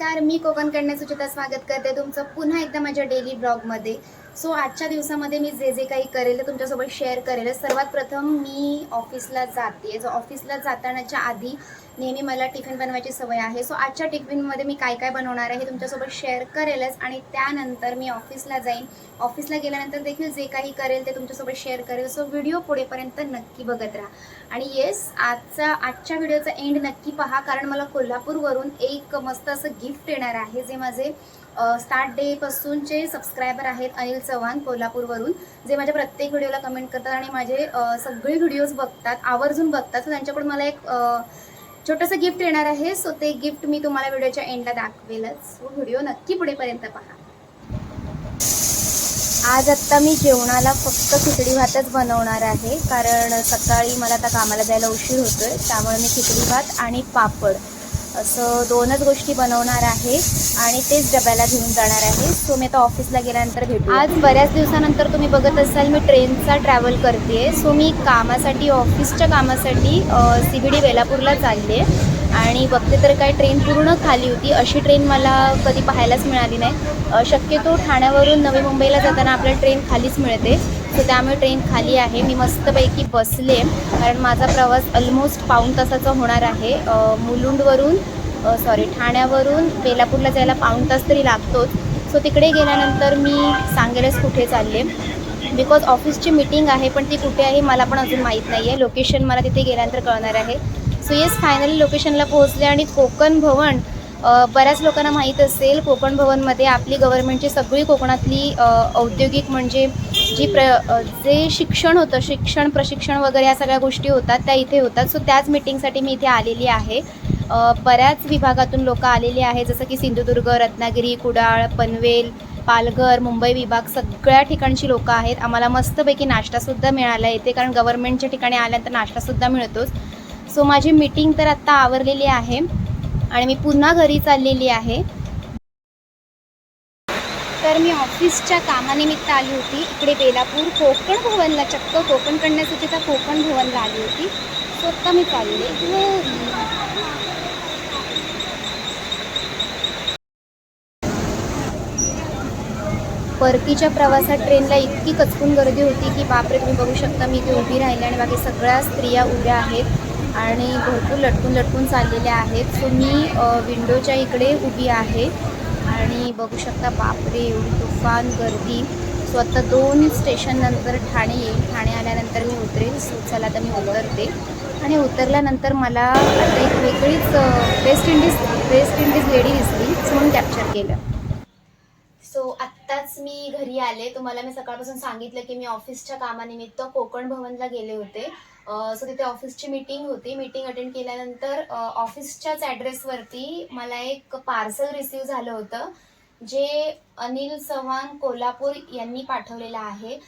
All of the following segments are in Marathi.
नमस्कार मी कोकणकडनं सुचिता स्वागत करते तुमचं पुन्हा एकदा माझ्या डेली ब्लॉगमध्ये सो आजच्या दिवसामध्ये मी जे जे काही करेल ते तुमच्यासोबत शेअर करेल. सर्वात प्रथम मी ऑफिसला जाते. जो ऑफिसला जातानाच्या आधी नेहमी मला टिफिन बनवायची सवय आहे. सो आजच्या टिफिनमध्ये मी काय काय बनवणार आहे हे तुमच्यासोबत शेअर करेलच आणि त्यानंतर मी ऑफिसला जाईन. ऑफिसला गेल्यानंतर देखील जे काही करेल ते तुमच्यासोबत शेअर करेल. सो व्हिडिओ पुढेपर्यंत नक्की बघत राहा. आणि येस आजचा आजच्या व्हिडिओचा एंड नक्की पहा कारण मला कोल्हापूरवरून एक मस्त असं गिफ्ट येणार आहे जे माझे स्टार्ट डेपासूनचे सबस्क्रायबर आहेत. अनिल चव्हाण कोल्हापूरवरून जे माझ्या प्रत्येक व्हिडिओला कमेंट करतात आणि माझे सगळे व्हिडिओज बघतात आवर्जून बघतात. सो त्यांच्याकडून मला एक छोटंसं गिफ्ट येणार आहे. सो ते गिफ्ट मी तुम्हाला व्हिडिओच्या एंडला दाखवेलच. सो व्हिडिओ नक्की पुढेपर्यंत पहा. आज आत्ता मी जेवणाला फक्त खिचडी भातच बनवणार आहे. कारण सकाळी मला आता कामाला जायला उशीर होतोय. त्यामुळे मी खिचडी भात आणि पापड असं दोनच गोष्टी बनवणार आहे आणि तेच डब्याला घेऊन जाणार आहे. सो मी आता ऑफिसला गेल्यानंतर भेटू. आज बऱ्याच दिवसानंतर तुम्ही बघत असाल मी ट्रेनचा ट्रॅव्हल करते सो मी कामासाठी ऑफिसच्या कामासाठी सी बी डी वेलापूरला चालले. आणि बघते तर काय ट्रेन पूर्ण खाली होती. अशी ट्रेन मला कधी पाहायलाच मिळाली नाही. शक्यतो ठाण्यावरून नवी मुंबईला जाताना आपल्याला ट्रेन खालीच मिळते. सो त्यामुळे ट्रेन खाली आहे. मी मस्तपैकी बसले. कारण माझा प्रवास ऑलमोस्ट पाऊण तासाचा होणार आहे. मुलुंडवरून सॉरी ठाण्यावरून बेलापूरला जायला पाऊण तास तरी लागतोच. सो तिकडे गेल्यानंतर मी सांगेलच कुठे चालले. बिकॉज ऑफिसची मीटिंग आहे पण ती कुठे आहे मला पण अजून माहीत नाही आहे लोकेशन मला तिथे गेल्यानंतर कळणार आहे. सो येस फायनली लोकेशनला पोहोचले आणि कोकण भवन बऱ्याच लोकांना माहीत असेल कोकण भवनमध्ये आपली गव्हर्नमेंटची सगळी कोकणातली औद्योगिक म्हणजे जी प्र जे शिक्षण होतं शिक्षण प्रशिक्षण वगैरे या सगळ्या गोष्टी होतात त्या इथे होतात. सो त्याच मीटिंगसाठी मी इथे आलेली आहे. बऱ्याच विभागातून लोक आलेली आहे जसं की सिंधुदुर्ग रत्नागिरी कुडाळ पनवेल पालघर मुंबई विभाग सगळ्या ठिकाणची लोकं आहेत. आम्हाला मस्तपैकी नाश्तासुद्धा मिळाला येते कारण गव्हर्नमेंटच्या ठिकाणी आल्यानंतर नाश्तासुद्धा मिळतोच. सो माझी मीटिंग तर आत्ता आवरलेली आहे आणि मी पुन्हा घरी चाललेली आहे. तर मी ऑफिसच्या कामानिमित्त आली होती. इकडे बेलापूर कोकण भवनला चक्क कोकण कन्यासुचिता कोकण भवनला आली होती. सो आत्ता मी चालले. परतीच्या प्रवासात ट्रेनला इतकी कचकून गर्दी होती की बापरे तुम्ही बघू शकता मी इथे उभी राहिले आणि बाकी सगळ्या स्त्रिया उभ्या आहेत आणि भरपूर लटकून लटकून चाललेल्या आहेत. सो मी विंडोच्या इकडे उभी आहे. आणि बघू शकता बापरे एवढी तुफान गर्दी. सो आता दोन स्टेशन नंतर ठाणे येईल. ठाणे आल्यानंतर मी उतरेल. सो चला आता मी उतरते. आणि उतरल्यानंतर मला आता एक वेगळीच West Indies West Indies lady दिसली. सो म्हणून कॅप्चर केलं. सो आत्ताच मी घरी आले. तुम्हाला मी सकाळपासून सांगितलं की मी ऑफिसच्या कामानिमित्त कोकण भवनला गेले होते. सो तिथे ऑफिसची मीटिंग होती. मीटिंग अटेंड केल्यानंतर ऑफिसच्याच ॲड्रेसवरती मला एक पार्सल रिसीव झालं होतं. जे अनिल चव्हाण कोल्हापूर यांनी पाठवलेलं आहे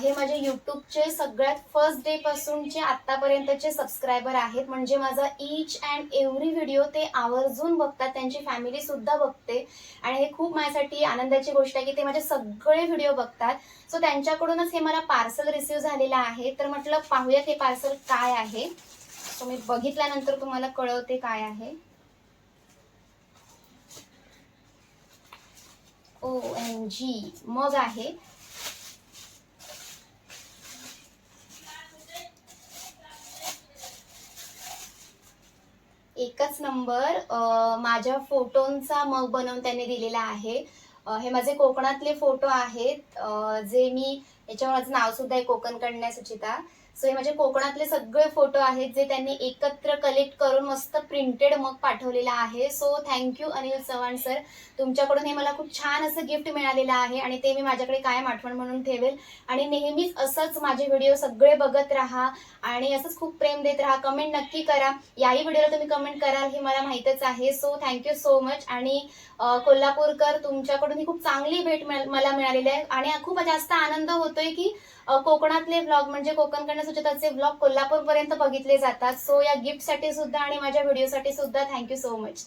हे माझे यूट्यूबचे सगळ्यात फर्स्ट डेपासूनचे आत्तापर्यंतचे सबस्क्रायबर आहेत म्हणजे माझा ईच अँड एव्हरी व्हिडिओ ते आवर्जून बघतात त्यांची फॅमिली सुद्धा बघते. आणि हे खूप माझ्यासाठी आनंदाची गोष्ट आहे की ते माझे सगळे व्हिडिओ बघतात. सो त्यांच्याकडूनच हे मला पार्सल रिसिव्ह झालेलं आहे. तर म्हटलं पाहूयात हे पार्सल काय आहे. सो मी बघितल्यानंतर तुम्हाला कळवते काय आहे. ओ एन जी मग आहे. एकच नंबर माझ्या फोटोंचा मग बनवून त्यांनी दिलेला आहे. हे माझे कोकणातले फोटो आहेत. जे मी याच्यावर माझं नाव सुद्धा आहे कोकण कन्या सुचिता. सो हे माझे कोकणातले सगळे फोटो आहेत जे त्यांनी एकत्र कलेक्ट करून मस्त प्रिंटेड मग पाठवलेला आहे. So thank you Anil Chavan sir तुमच्याकडून हे मला खूप छान असं गिफ्ट मिळालेलं आहे आणि ते मी माझ्याकडे कायम आठवण म्हणून ठेवेल. आणि नेहमीच असंच माझे व्हिडिओ सगळे बघत राहा आणि असंच खूप प्रेम देत राहा. कमेंट नक्की करा. याही व्हिडिओला तुम्ही कमेंट कराल हे मला माहीतच आहे. सो थँक्यू सो मच आणि कोल्हापूरकर तुमच्याकडून ही खूप चांगली भेट मला मिळालेली आहे. आणि खूप जास्त आनंद होतो होतोय की कोकणातले ब्लॉग म्हणजे कोकणकडनं सुचिताचे ब्लॉग कोल्हापूरपर्यंत बघितले जातात. सो या गिफ्टसाठी सुद्धा आणि माझ्या व्हिडिओसाठी सुद्धा थँक्यू सो मच